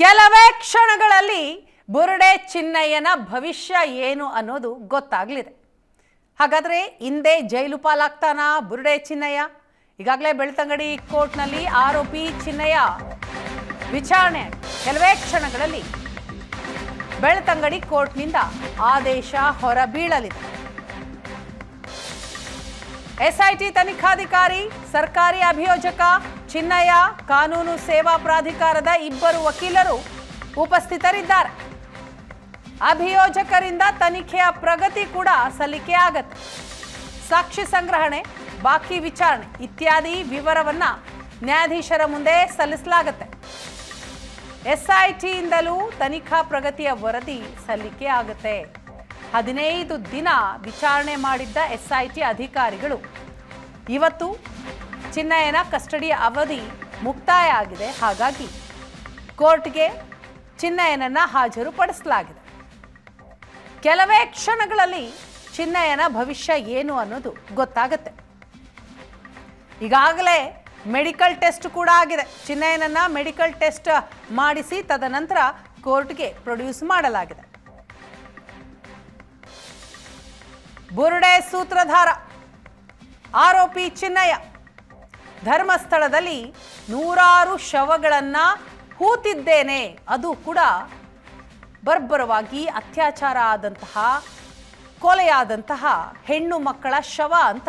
ಕೆಲವೇ ಕ್ಷಣಗಳಲ್ಲಿ ಬುರುಡೆ ಚಿನ್ನಯ್ಯನ ಭವಿಷ್ಯ ಏನು ಅನ್ನೋದು ಗೊತ್ತಾಗಲಿದೆ. ಹಾಗಾದರೆ ಹಿಂದೆ ಜೈಲು ಪಾಲಾಗ್ತಾನ ಬುರುಡೆ ಚಿನ್ನಯ್ಯ? ಈಗಾಗಲೇ ಬೆಳ್ತಂಗಡಿ ಕೋರ್ಟ್ನಲ್ಲಿ ಆರೋಪಿ ಚಿನ್ನಯ್ಯ ವಿಚಾರಣೆ ಕೆಲವೇ ಕ್ಷಣಗಳಲ್ಲಿ ಬೆಳ್ತಂಗಡಿ ಕೋರ್ಟ್ನಿಂದ ಆದೇಶ ಹೊರಬೀಳಲಿದೆ. ಎಸ್ಐಟಿ ತನಿಖಾಧಿಕಾರಿ, ಸರ್ಕಾರಿ ಅಭಿಯೋಜಕ ಚಿನ್ನಯ್ಯ ಕಾನೂನು ಸೇವಾ ಪ್ರಾಧಿಕಾರದ ಇಬ್ಬರು ವಕೀಲರು ಉಪಸ್ಥಿತರಿದ್ದಾರೆ. ಅಭಿಯೋಜಕರಿಂದ ತನಿಖೆಯ ಪ್ರಗತಿ ಕೂಡ ಸಲ್ಲಿಕೆ ಆಗತ್ತೆ. ಸಾಕ್ಷಿ ಸಂಗ್ರಹಣೆ, ಬಾಕಿ ವಿಚಾರಣೆ ಇತ್ಯಾದಿ ವಿವರವನ್ನು ನ್ಯಾಯಾಧೀಶರ ಮುಂದೆ ಸಲ್ಲಿಸಲಾಗತ್ತೆ. ಎಸ್ಐಟಿಯಿಂದಲೂ ತನಿಖಾ ಪ್ರಗತಿಯ ವರದಿ ಸಲ್ಲಿಕೆ ಆಗುತ್ತೆ. ಹದಿನೈದು ದಿನ ವಿಚಾರಣೆ ಮಾಡಿದ್ದ ಎಸ್ಐಟಿ ಅಧಿಕಾರಿಗಳು. ಇವತ್ತು ಚಿನ್ನಯ್ಯನ ಕಸ್ಟಡಿ ಅವಧಿ ಮುಕ್ತಾಯ ಆಗಿದೆ. ಹಾಗಾಗಿ ಕೋರ್ಟ್ಗೆ ಚಿನ್ನಯ್ಯನನ್ನ ಹಾಜರುಪಡಿಸಲಾಗಿದೆ ಕೆಲವೇ ಕ್ಷಣಗಳಲ್ಲಿ ಚಿನ್ನಯ್ಯನ ಭವಿಷ್ಯ ಏನು ಅನ್ನೋದು ಗೊತ್ತಾಗುತ್ತೆ. ಈಗಾಗಲೇ ಮೆಡಿಕಲ್ ಟೆಸ್ಟ್ ಕೂಡ ಆಗಿದೆ. ಚಿನ್ನಯ್ಯನನ್ನ ಮೆಡಿಕಲ್ ಟೆಸ್ಟ್ ಮಾಡಿಸಿ ತದನಂತರ ಕೋರ್ಟ್ಗೆ ಪ್ರೊಡ್ಯೂಸ್ ಮಾಡಲಾಗಿದೆ. ಬುರುಡೆ ಸೂತ್ರಧಾರ ಆರೋಪಿ ಚಿನ್ನಯ್ಯ ಧರ್ಮಸ್ಥಳದಲ್ಲಿ ನೂರಾರು ಶವಗಳನ್ನು ಹೂತಿದ್ದೇನೆ. ಅದು ಕೂಡ ಬರ್ಬರವಾಗಿ ಅತ್ಯಾಚಾರ ಆದಂತಹ, ಕೊಲೆಯಾದಂತಹ ಹೆಣ್ಣು ಮಕ್ಕಳ ಶವ ಅಂತ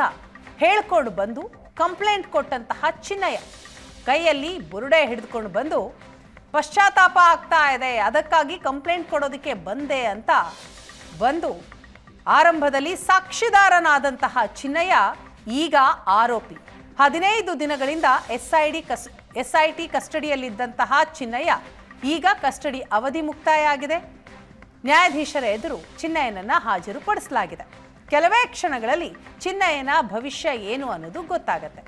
ಹೇಳ್ಕೊಂಡು ಬಂದು, ಕಂಪ್ಲೇಂಟ್ ಕೊಟ್ಟಂತಹ ಚಿನ್ನಯ್ಯ. ಕೈಯಲ್ಲಿ ಬುರುಡೆ ಹಿಡಿದುಕೊಂಡು ಬಂದು, ಪಶ್ಚಾತ್ತಾಪ ಆಗ್ತಾ ಇದೆ, ಅದಕ್ಕಾಗಿ ಕಂಪ್ಲೇಂಟ್ ಕೊಡೋದಕ್ಕೆ ಬಂದೆ ಅಂತ ಬಂದು, ಆರಂಭದಲ್ಲಿ ಸಾಕ್ಷಿದಾರನಾದಂತಹ ಚಿನ್ನಯ್ಯ ಈಗ ಆರೋಪಿ. ಹದಿನೈದು ದಿನಗಳಿಂದ ಎಸ್ಐಡಿ ಕಸ್, ಎಸ್ಐಟಿ ಕಸ್ಟಡಿಯಲ್ಲಿದ್ದಂತಹ ಚಿನ್ನಯ್ಯ ಈಗ ಕಸ್ಟಡಿ ಅವಧಿ ಮುಕ್ತಾಯ ಆಗಿದೆ ನ್ಯಾಯಾಧೀಶರ ಎದುರು ಚಿನ್ನಯ್ಯನನ್ನು ಹಾಜರುಪಡಿಸಲಾಗಿದೆ ಕೆಲವೇ ಕ್ಷಣಗಳಲ್ಲಿ ಚಿನ್ನಯ್ಯನ ಭವಿಷ್ಯ ಏನು ಅನ್ನೋದು ಗೊತ್ತಾಗತ್ತೆ.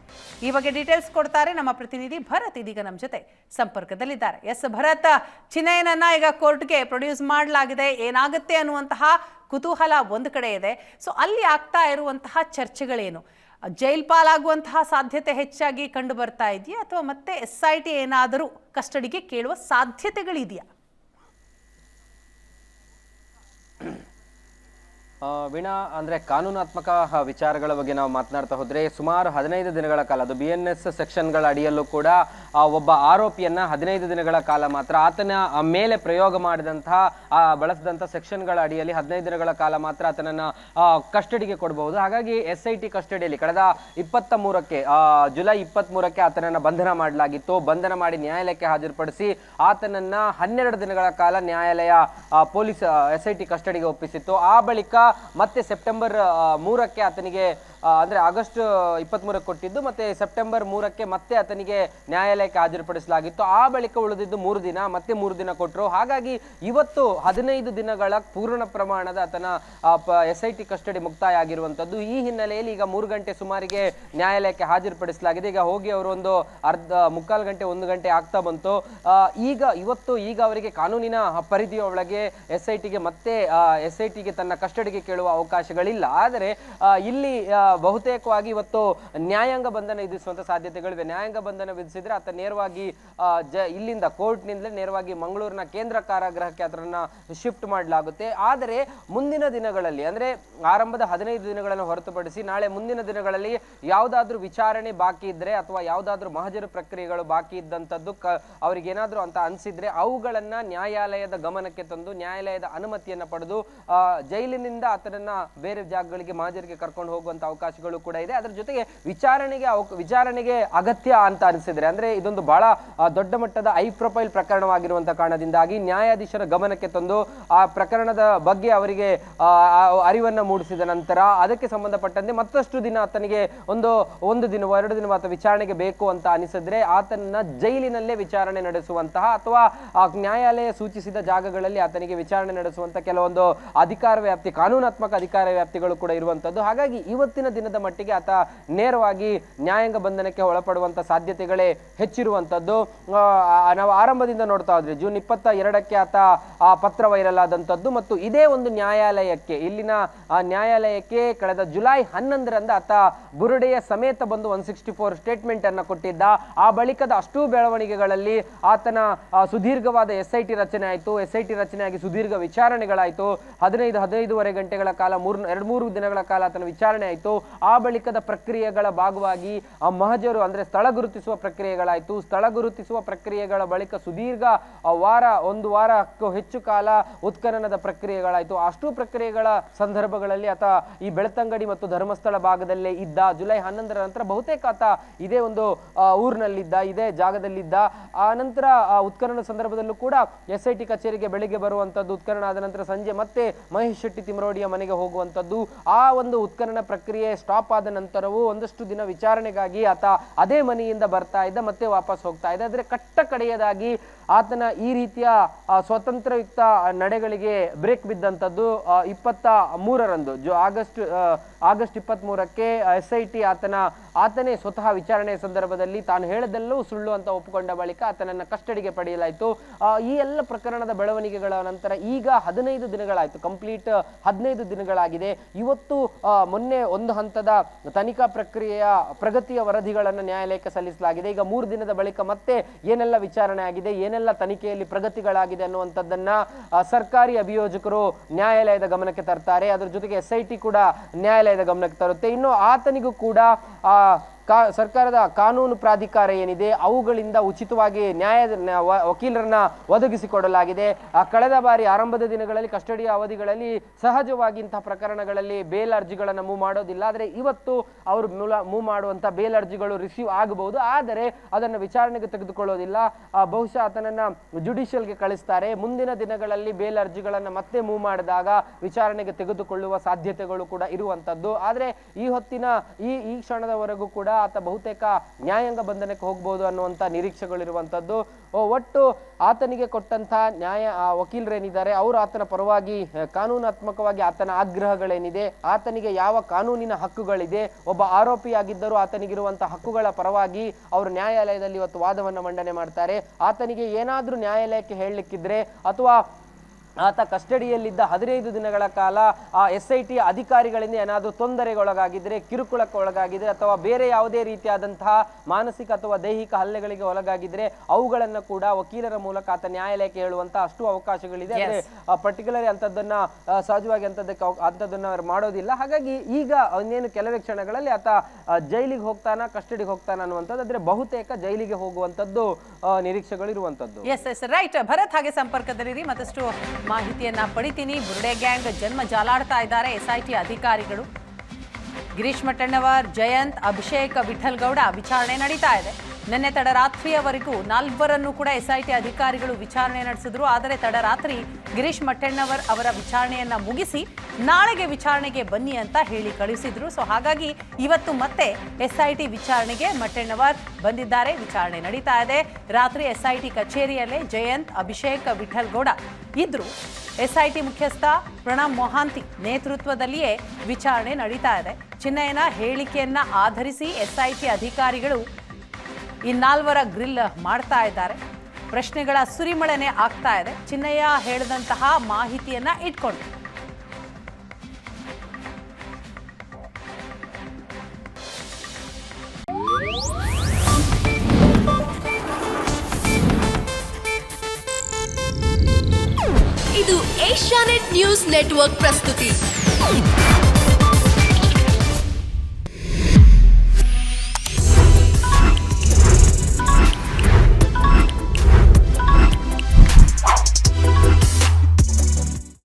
ಈ ಬಗ್ಗೆ ಡೀಟೇಲ್ಸ್ ಕೊಡ್ತಾರೆ ನಮ್ಮ ಪ್ರತಿನಿಧಿ ಭರತ್ ಇದೀಗ ನಮ್ಮ ಜೊತೆ ಸಂಪರ್ಕದಲ್ಲಿದ್ದಾರೆ. ಎಸ್, ಭರತ್, ಚಿನ್ನಯ್ಯನನ್ನ ಈಗ ಕೋರ್ಟ್ಗೆ ಪ್ರೊಡ್ಯೂಸ್ ಮಾಡಲಾಗಿದೆ. ಏನಾಗುತ್ತೆ ಅನ್ನುವಂತಹ ಕುತೂಹಲ ಒಂದು ಕಡೆ ಇದೆ. ಸೊ ಅಲ್ಲಿ ಆಗ್ತಾ ಇರುವಂತಹ ಚರ್ಚೆಗಳೇನು? ಜೈಲ್ ಪಾಲಾಗುವಂತಹ ಸಾಧ್ಯತೆ ಹೆಚ್ಚಾಗಿ ಕಂಡು ಬರ್ತಾ ಇದೆಯಾ? ಅಥವಾ ಮತ್ತೆ ಎಸ್ ಐ ಟಿ ಏನಾದರೂ ಕಸ್ಟಡಿಗೆ ಕೇಳುವ ಸಾಧ್ಯತೆಗಳಿದೆಯಾ? ವೀಣಾ, ಅಂದರೆ ಕಾನೂನಾತ್ಮಕ ವಿಚಾರಗಳ ಬಗ್ಗೆ ನಾವು ಮಾತನಾಡ್ತಾ ಹೋದರೆ ಸುಮಾರು ಹದಿನೈದು ದಿನಗಳ ಕಾಲ ಅದು ಬಿ ಎನ್ ಎಸ್ ಸೆಕ್ಷನ್ಗಳ ಅಡಿಯಲ್ಲೂ ಕೂಡ ಒಬ್ಬ ಆರೋಪಿಯನ್ನ ಹದಿನೈದು ದಿನಗಳ ಕಾಲ ಮಾತ್ರ ಆತನ ಮೇಲೆ ಪ್ರಯೋಗ ಮಾಡಿದಂತಹ ಬಳಸಿದಂಥ ಸೆಕ್ಷನ್ಗಳ ಅಡಿಯಲ್ಲಿ ಹದಿನೈದು ದಿನಗಳ ಕಾಲ ಮಾತ್ರ ಆತನನ್ನ ಕಸ್ಟಡಿಗೆ ಕೊಡಬಹುದು ಹಾಗಾಗಿ ಎಸ್ ಐ ಟಿ ಕಸ್ಟಡಿಯಲ್ಲಿ ಕಳೆದ ಇಪ್ಪತ್ತ ಮೂರಕ್ಕೆ ಜುಲೈ ಇಪ್ಪತ್ತ್ ಮೂರಕ್ಕೆ ಆತನನ್ನ ಬಂಧನ ಮಾಡಲಾಗಿತ್ತು. ಬಂಧನ ಮಾಡಿ ನ್ಯಾಯಾಲಯಕ್ಕೆ ಹಾಜರುಪಡಿಸಿ ಆತನನ್ನ ಹನ್ನೆರಡು ದಿನಗಳ ಕಾಲ ನ್ಯಾಯಾಲಯ ಪೊಲೀಸ್ ಎಸ್ ಐ ಟಿ ಕಸ್ಟಡಿಗೆ ಒಪ್ಪಿಸಿತ್ತು. ಆ ಬಳಿಕ ಮತ್ತೆ ಸೆಪ್ಟೆಂಬರ್ ಮೂರಕ್ಕೆ ಆತನಿಗೆ ಅಂದ್ರೆ ಆಗಸ್ಟ್ ಇಪ್ಪತ್ತ್ಮೂರಕ್ಕೆ ಕೊಟ್ಟಿದ್ದು, ಮತ್ತೆ ಸೆಪ್ಟೆಂಬರ್ ಮೂರಕ್ಕೆ ಮತ್ತೆ ಆತನಿಗೆ ನ್ಯಾಯಾಲಯಕ್ಕೆ ಹಾಜರುಪಡಿಸಲಾಗಿತ್ತು. ಆ ಬಳಿಕ ಉಳಿದಿದ್ದು ಮೂರು ದಿನ, ಮತ್ತೆ ಮೂರು ದಿನ ಕೊಟ್ಟರು ಹಾಗಾಗಿ ಇವತ್ತು ಹದಿನೈದು ದಿನಗಳ ಪೂರ್ಣ ಪ್ರಮಾಣದ ಆತನ ಎಸ್ ಐ ಟಿ ಕಸ್ಟಡಿ ಮುಕ್ತಾಯ ಆಗಿರುವಂಥದ್ದು ಈ ಹಿನ್ನೆಲೆಯಲ್ಲಿ ಈಗ ಮೂರು ಗಂಟೆ ಸುಮಾರಿಗೆ ನ್ಯಾಯಾಲಯಕ್ಕೆ ಹಾಜರುಪಡಿಸಲಾಗಿದೆ. ಈಗ ಹೋಗಿ ಅವರು ಒಂದು ಅರ್ಧ, ಮುಕ್ಕಾಲು ಗಂಟೆ, ಒಂದು ಗಂಟೆ ಆಗ್ತಾ ಬಂತು. ಈಗ ಇವತ್ತು ಈಗ ಅವರಿಗೆ ಕಾನೂನಿನ ಪರಿಧಿಯ ಒಳಗೆ ಎಸ್ ಐ ಟಿಗೆ ಮತ್ತೆ ಎಸ್ ಐ ಟಿಗೆ ತನ್ನ ಕಸ್ಟಡಿಗೆ ಕೇಳುವ ಅವಕಾಶಗಳಿಲ್ಲ. ಆದರೆ ಇಲ್ಲಿ ಬಹುತೇಕವಾಗಿ ಇವತ್ತು ನ್ಯಾಯಾಂಗ ಬಂಧನ ವಿಧಿಸುವಂತ ಸಾಧ್ಯತೆಗಳಿವೆ. ನ್ಯಾಯಾಂಗ ಬಂಧನ ವಿಧಿಸಿದ್ರೆ ಆತ ನೇರವಾಗಿ ಜ, ಇಲ್ಲಿಂದ ಕೋರ್ಟ್ನಿಂದಲೇ ನೇರವಾಗಿ ಮಂಗಳೂರಿನ ಕೇಂದ್ರ ಕಾರಾಗೃಹಕ್ಕೆ ಅದನ್ನ ಶಿಫ್ಟ್ ಮಾಡಲಾಗುತ್ತೆ. ಆದರೆ ಮುಂದಿನ ದಿನಗಳಲ್ಲಿ, ಅಂದ್ರೆ ಆರಂಭದ ಹದಿನೈದು ದಿನಗಳನ್ನು ಹೊರತುಪಡಿಸಿ ನಾಳೆ ಮುಂದಿನ ದಿನಗಳಲ್ಲಿ ಯಾವುದಾದ್ರೂ ವಿಚಾರಣೆ ಬಾಕಿ ಇದ್ರೆ ಅಥವಾ ಯಾವುದಾದ್ರೂ ಮಹಜರು ಪ್ರಕ್ರಿಯೆಗಳು ಬಾಕಿ ಇದ್ದಂಥದ್ದು ಕ ಏನಾದ್ರು ಅಂತ ಅನ್ಸಿದ್ರೆ ಅವುಗಳನ್ನ ನ್ಯಾಯಾಲಯದ ಗಮನಕ್ಕೆ ತಂದು, ನ್ಯಾಯಾಲಯದ ಅನುಮತಿಯನ್ನ ಪಡೆದು ಜೈಲಿನಿಂದ ಆತನನ್ನ ಬೇರೆ ಜಾಗಗಳಿಗೆ ಮಹಜರಿಗೆ ಕರ್ಕೊಂಡು ಹೋಗುವಂತ ಅವಕಾಶಗಳು ಕೂಡ ಇದೆ. ಅದರ ಜೊತೆಗೆ ವಿಚಾರಣೆಗೆ ವಿಚಾರಣೆಗೆ ಅಗತ್ಯ ಅಂತ ಅನಿಸಿದ್ರೆ, ಅಂದ್ರೆ ಇದೊಂದು ಬಹಳ ದೊಡ್ಡ ಮಟ್ಟದ ಐ ಪ್ರೊಫೈಲ್ ಪ್ರಕರಣವಾಗಿರುವಂತಹ ಕಾರಣದಿಂದಾಗಿ ನ್ಯಾಯಾಧೀಶರ ಗಮನಕ್ಕೆ ತಂದು ಆ ಪ್ರಕರಣದ ಬಗ್ಗೆ ಅವರಿಗೆ ಅರಿವನ್ನ ಮೂಡಿಸಿದ ನಂತರ ಅದಕ್ಕೆ ಸಂಬಂಧಪಟ್ಟಂತೆ ಮತ್ತಷ್ಟು ದಿನ ಆತನಿಗೆ ಒಂದು ಒಂದು ದಿನವೋ, ಎರಡು ದಿನವೋ ಆತ ವಿಚಾರಣೆಗೆ ಬೇಕು ಅಂತ ಅನಿಸಿದ್ರೆ ಆತನ ಜೈಲಿನಲ್ಲೇ ವಿಚಾರಣೆ ನಡೆಸುವಂತಹ ಅಥವಾ ನ್ಯಾಯಾಲಯ ಸೂಚಿಸಿದ ಜಾಗಗಳಲ್ಲಿ ಆತನಿಗೆ ವಿಚಾರಣೆ ನಡೆಸುವಂತ ಕೆಲವೊಂದು ಅಧಿಕಾರ ವ್ಯಾಪ್ತಿ, ಕಾನೂನಾತ್ಮಕ ಅಧಿಕಾರ ವ್ಯಾಪ್ತಿಗಳು ಕೂಡ ಇರುವಂತದ್ದು. ಹಾಗಾಗಿ ಇವತ್ತಿನ ದಿನದ ಮಟ್ಟಿಗೆ ಆತ ನೇರವಾಗಿ ನ್ಯಾಯಾಂಗ ಬಂಧನಕ್ಕೆ ಒಳಪಡುವಂತ ಸಾಧ್ಯತೆಗಳೇ ಹೆಚ್ಚಿರುವಂತದ್ದು. ನಾವು ಆರಂಭದಿಂದ ನೋಡ್ತಾ ಇದ್ವಿ ಜೂನ್ ಇಪ್ಪತ್ತ ಎರಡಕ್ಕೆ ಆತ ಆ ಪತ್ರ ವೈರಲ್ ಆದಂಥದ್ದು ಮತ್ತು ಇದೇ ಒಂದು ನ್ಯಾಯಾಲಯಕ್ಕೆ, ಇಲ್ಲಿನ ನ್ಯಾಯಾಲಯಕ್ಕೆ ಕಳೆದ ಜುಲೈ ಹನ್ನೊಂದರಂದು ಆತ ಬುರುಡೆಯ ಸಮೇತ ಬಂದು ಒನ್ ಸಿಕ್ಸ್ಟಿ ಫೋರ್ ಸ್ಟೇಟ್ಮೆಂಟ್ ಅನ್ನು ಕೊಟ್ಟಿದ್ದ. ಆ ಬಳಿಕದ ಅಷ್ಟು ಬೆಳವಣಿಗೆಗಳಲ್ಲಿ ಆತನ ಸುದೀರ್ಘವಾದ ಎಸ್ ಐ ಟಿ ರಚನೆ ಆಯಿತು. ಎಸ್ ಐ ಟಿ ರಚನೆಯಾಗಿ ಸುದೀರ್ಘ ವಿಚಾರಣೆಗಳಾಯಿತು. ಹದಿನೈದು, ಹದಿನೈದೂವರೆ ಗಂಟೆಗಳ ಕಾಲ ಮೂರು ಎರಡು, ಮೂರು ದಿನಗಳ ಕಾಲ ಆತನ ವಿಚಾರಣೆ ಆಯಿತು. ಆ ಬಳಿಕದ ಪ್ರಕ್ರಿಯೆಗಳ ಭಾಗವಾಗಿ ಆ ಮಹಜರು ಅಂದ್ರೆ ಸ್ಥಳ ಗುರುತಿಸುವ ಪ್ರಕ್ರಿಯೆಗಳಾಯಿತು. ಸ್ಥಳ ಗುರುತಿಸುವ ಪ್ರಕ್ರಿಯೆಗಳ ಬಳಿಕ ಸುದೀರ್ಘ ವಾರ, ಒಂದು ವಾರಕ್ಕೂ ಹೆಚ್ಚು ಕಾಲ ಉತ್ಖನನದ ಪ್ರಕ್ರಿಯೆಗಳಾಯಿತು. ಅಷ್ಟು ಪ್ರಕ್ರಿಯೆಗಳ ಸಂದರ್ಭಗಳಲ್ಲಿ ಆತ ಈ ಬೆಳ್ತಂಗಡಿ ಮತ್ತು ಧರ್ಮಸ್ಥಳ ಭಾಗದಲ್ಲೇ ಇದ್ದ. ಜುಲೈ ಹನ್ನೊಂದರ ನಂತರ ಬಹುತೇಕ ಆತ ಇದೇ ಒಂದು ಊರಿನಲ್ಲಿದ್ದ, ಇದೇ ಜಾಗದಲ್ಲಿದ್ದ. ಆ ನಂತರ ಉತ್ಖನನ ಸಂದರ್ಭದಲ್ಲೂ ಕೂಡ ಎಸ್ ಐ ಟಿ ಕಚೇರಿಗೆ ಬೆಳಿಗ್ಗೆ ಬರುವಂತದ್ದು, ಉತ್ಖನನ ಆದ ನಂತರ ಸಂಜೆ ಮತ್ತೆ ಮಹೇಶ್ ಶೆಟ್ಟಿ ತಿಮರೋಡಿಯ ಮನೆಗೆ ಹೋಗುವಂತದ್ದು. ಆ ಒಂದು ಉತ್ಖನನ ಪ್ರಕ್ರಿಯೆ ಸ್ಟಾಪ್ ಆದ ನಂತರವೂ ಒಂದಷ್ಟು ದಿನ ವಿಚಾರಣೆಗಾಗಿ ಆತ ಅದೇ ಮನೆಯಿಂದ ಬರ್ತಾ ಇದ್ದ, ಮತ್ತೆ ವಾಪಸ್ ಹೋಗ್ತಾ ಇದ್ದ. ಆದರೆ ಕಟ್ಟ ಕಡೆಯದಾಗಿ ಆತನ ಈ ರೀತಿಯ ಸ್ವತಂತ್ರಯುಕ್ತ ನಡೆಗಳಿಗೆ ಬ್ರೇಕ್ ಬಿದ್ದಂಥದ್ದು ಇಪ್ಪತ್ತ ಮೂರರಂದು ಜೊ, ಆಗಸ್ಟ್ ಆಗಸ್ಟ್ ಇಪ್ಪತ್ತ್ ಮೂರಕ್ಕೆ ಎಸ್ ಐ ಟಿ ಆತನ, ಆತನೇ ಸ್ವತಃ ವಿಚಾರಣೆ ಸಂದರ್ಭದಲ್ಲಿ ತಾನು ಹೇಳದೆಲ್ಲವೂ ಸುಳ್ಳು ಅಂತ ಒಪ್ಪಿಕೊಂಡ ಬಳಿಕ ಆತನನ್ನು ಕಸ್ಟಡಿಗೆ ಪಡೆಯಲಾಯಿತು. ಈ ಎಲ್ಲ ಪ್ರಕರಣದ ಬೆಳವಣಿಗೆಗಳ ನಂತರ ಈಗ ಹದಿನೈದು ದಿನಗಳಾಯಿತು. ಕಂಪ್ಲೀಟ್ ಹದಿನೈದು ದಿನಗಳಾಗಿದೆ. ಇವತ್ತು ಮೊನ್ನೆ ಒಂದು ಹಂತದ ತನಿಖಾ ಪ್ರಕ್ರಿಯೆಯ ಪ್ರಗತಿಯ ವರದಿಗಳನ್ನು ನ್ಯಾಯಾಲಯಕ್ಕೆ ಸಲ್ಲಿಸಲಾಗಿದೆ. ಈಗ ಮೂರು ದಿನದ ಬಳಿಕ ಮತ್ತೆ ಏನೆಲ್ಲ ವಿಚಾರಣೆ ಆಗಿದೆ, ಏನೆಲ್ಲ ತನಿಖೆಯಲ್ಲಿ ಪ್ರಗತಿಗಳಾಗಿದೆ ಅನ್ನುವಂಥದ್ದನ್ನ ಸರ್ಕಾರಿ ಅಭಿಯೋಜಕರು ನ್ಯಾಯಾಲಯದ ಗಮನಕ್ಕೆ ತರ್ತಾರೆ. ಅದ್ರ ಜೊತೆಗೆ ಎಸ್ ಕೂಡ ನ್ಯಾಯಾಲಯದ ಗಮನಕ್ಕೆ ತರುತ್ತೆ. ಇನ್ನು ಆತನಿಗೂ ಕೂಡ, ಆ ಕಾ ಸರ್ಕಾರದ ಕಾನೂನು ಪ್ರಾಧಿಕಾರ ಏನಿದೆ, ಅವುಗಳಿಂದ ಉಚಿತವಾಗಿ ನ್ಯಾಯ ವಕೀಲರನ್ನ ಒದಗಿಸಿಕೊಡಲಾಗಿದೆ. ಕಳೆದ ಬಾರಿ ಆರಂಭದ ದಿನಗಳಲ್ಲಿ ಕಸ್ಟಡಿಯ ಅವಧಿಗಳಲ್ಲಿ ಸಹಜವಾಗಿ ಇಂತಹ ಪ್ರಕರಣಗಳಲ್ಲಿ ಬೇಲ್ ಅರ್ಜಿಗಳನ್ನು ಮೂವ್ ಮಾಡೋದಿಲ್ಲ. ಆದರೆ ಇವತ್ತು ಅವರು ಮೂಲ ಮೂವ್ ಮಾಡುವಂಥ ಬೇಲ್ ಅರ್ಜಿಗಳು ರಿಸೀವ್ ಆಗಬಹುದು ಆದರೆ ಅದನ್ನು ವಿಚಾರಣೆಗೆ ತೆಗೆದುಕೊಳ್ಳೋದಿಲ್ಲ. ಬಹುಶಃ ಆತನನ್ನ ಜುಡಿಷಿಯಲ್ಗೆ ಕಳಿಸ್ತಾರೆ. ಮುಂದಿನ ದಿನಗಳಲ್ಲಿ ಬೇಲ್ ಅರ್ಜಿಗಳನ್ನು ಮತ್ತೆ ಮೂವ್ ಮಾಡಿದಾಗ ವಿಚಾರಣೆಗೆ ತೆಗೆದುಕೊಳ್ಳುವ ಸಾಧ್ಯತೆಗಳು ಕೂಡ ಇರುವಂತದ್ದು ಆದರೆ ಈ ಹೊತ್ತಿನ ಈ ಈ ಕ್ಷಣದವರೆಗೂ ಕೂಡ ಆತ ಬಹುತೇಕ ನ್ಯಾಯಾಂಗ ಬಂಧನಕ್ಕೆ ಹೋಗ್ಬೋದು ಅನ್ನುವಂಥ ನಿರೀಕ್ಷೆಗಳಿರುವಂಥದ್ದು. ಒಟ್ಟು ಆತನಿಗೆ ಕೊಟ್ಟಂಥ ನ್ಯಾಯ, ಆ ವಕೀಲರೇನಿದ್ದಾರೆ? ಅವರು ಆತನ ಪರವಾಗಿ ಕಾನೂನಾತ್ಮಕವಾಗಿ ಆತನ ಆಗ್ರಹಗಳೇನಿದೆ? ಆತನಿಗೆ ಯಾವ ಕಾನೂನಿನ ಹಕ್ಕುಗಳಿದೆ? ಒಬ್ಬ ಆರೋಪಿಯಾಗಿದ್ದರೂ ಆತನಿಗಿರುವಂಥ ಹಕ್ಕುಗಳ ಪರವಾಗಿ ಅವರು ನ್ಯಾಯಾಲಯದಲ್ಲಿ ಇವತ್ತು ವಾದವನ್ನು ಮಂಡನೆ ಮಾಡ್ತಾರೆ. ಆತನಿಗೆ ಏನಾದರೂ ನ್ಯಾಯಾಲಯಕ್ಕೆ ಹೇಳಲಿಕ್ಕಿದ್ರೆ ಅಥವಾ ಆತ ಕಸ್ಟಡಿಯಲ್ಲಿದ್ದ ಹದಿನೈದು ದಿನಗಳ ಕಾಲ ಆ ಎಸ್ ಐ ಟಿ ಅಧಿಕಾರಿಗಳಿಂದ ಏನಾದರೂ ತೊಂದರೆಗೊಳಗಾಗಿದ್ದರೆ ಕಿರುಕುಳಕ್ಕೆ ಒಳಗಾಗಿದ್ದರೆ ಅಥವಾ ಬೇರೆ ಯಾವುದೇ ರೀತಿಯಾದಂತಹ ಮಾನಸಿಕ ಅಥವಾ ದೈಹಿಕ ಹಲ್ಲೆಗಳಿಗೆ ಒಳಗಾಗಿದ್ದರೆ ಅವುಗಳನ್ನು ಕೂಡ ವಕೀಲರ ಮೂಲಕ ಆತ ನ್ಯಾಯಾಲಯಕ್ಕೆ ಹೇಳುವಂಥ ಅಷ್ಟು ಅವಕಾಶಗಳಿದೆ. ಅಂದರೆ ಪರ್ಟಿಕ್ಯುಲರ್ ಅಂಥದ್ದನ್ನು ಸಹಜವಾಗಿ ಅಂಥದ್ದಕ್ಕೆ ಅಂಥದ್ದನ್ನು ಅವರು ಮಾಡೋದಿಲ್ಲ. ಹಾಗಾಗಿ ಈಗ ಇನ್ನೇನು ಕೆಲವೇ ಕ್ಷಣಗಳಲ್ಲಿ ಆತ ಜೈಲಿಗೆ ಹೋಗ್ತಾನ ಕಸ್ಟಡಿಗೆ ಹೋಗ್ತಾನ ಅನ್ನುವಂಥದ್ದು. ಆದರೆ ಬಹುತೇಕ ಜೈಲಿಗೆ ಹೋಗುವಂಥದ್ದು ನಿರೀಕ್ಷೆಗಳು ಇರುವಂಥದ್ದು ಎಸ್ ಎಸ್ ರೈಟ್ ಭರತ್ ಹಾಗೆ ಸಂಪರ್ಕದಲ್ಲಿರಿ. ಮತ್ತಷ್ಟು ಮಾಹಿತಿಯನ್ನ ಪಡಿತೀನಿ. ಬುರುಡೆ ಗ್ಯಾಂಗ್ ಜನ್ಮ ಜಾಲಾಡ್ತಾ ಇದ್ದಾರೆ ಎಸ್ಐಟಿ ಅಧಿಕಾರಿಗಳು. ಗಿರೀಶ್ ಮಟ್ಟಣ್ಣವರ್ ಜಯಂತ್, ಅಭಿಷೇಕ್ ವಿಠಲ್ಗೌಡ ವಿಚಾರಣೆ ನಡೀತಾ ಇದೆ. ನಿನ್ನೆ ತಡರಾತ್ರಿಯವರೆಗೂ ನಾಲ್ವರನ್ನು ಕೂಡ ಎಸ್ಐಟಿ ಅಧಿಕಾರಿಗಳು ವಿಚಾರಣೆ ನಡೆಸಿದ್ರು. ಆದರೆ ತಡರಾತ್ರಿ ಗಿರೀಶ್ ಮಟ್ಟಣ್ಣವರ್ ಅವರ ವಿಚಾರಣೆಯನ್ನ ಮುಗಿಸಿ ನಾಳೆಗೆ ವಿಚಾರಣೆಗೆ ಬನ್ನಿ ಅಂತ ಹೇಳಿ ಕಳಿಸಿದ್ರು. ಸೊ ಹಾಗಾಗಿ ಇವತ್ತು ಮತ್ತೆ ಎಸ್ಐಟಿ ವಿಚಾರಣೆಗೆ ಮಟ್ಟಣ್ಣವರ್ ಬಂದಿದ್ದಾರೆ. ವಿಚಾರಣೆ ನಡೀತಾ ಇದೆ. ರಾತ್ರಿ ಎಸ್ಐಟಿ ಕಚೇರಿಯಲ್ಲೇ ಜಯಂತ್, ಅಭಿಷೇಕ್ ವಿಠಲ್ಗೌಡ ಇದ್ರು. ಎಸ್ಐಟಿ ಮುಖ್ಯಸ್ಥ ಪ್ರಣಬ್ ಮೊಹಾಂತಿ ನೇತೃತ್ವದಲ್ಲಿಯೇ ವಿಚಾರಣೆ ನಡೀತಾ ಇದೆ. ಚಿನ್ನಯ್ಯನ ಹೇಳಿಕೆಯನ್ನ ಆಧರಿಸಿ ಎಸ್ಐಟಿ ಅಧಿಕಾರಿಗಳು ಈ ನಾಲ್ವರ ಗ್ರಿಲ್ ಮಾಡ್ತಾ ಇದ್ದಾರೆ. ಪ್ರಶ್ನೆಗಳ ಸುರಿಮಳೆನೆ ಆಗ್ತಾ ಇದೆ. ಚಿನ್ನಯ್ಯ ಹೇಳಿದಂತಹ ಮಾಹಿತಿಯನ್ನ ಇಟ್ಕೊಂಡು. ಇದು ಏಷ್ಯಾನೆಟ್ ನ್ಯೂಸ್ ನೆಟ್ವರ್ಕ್ ಪ್ರಸ್ತುತಿ.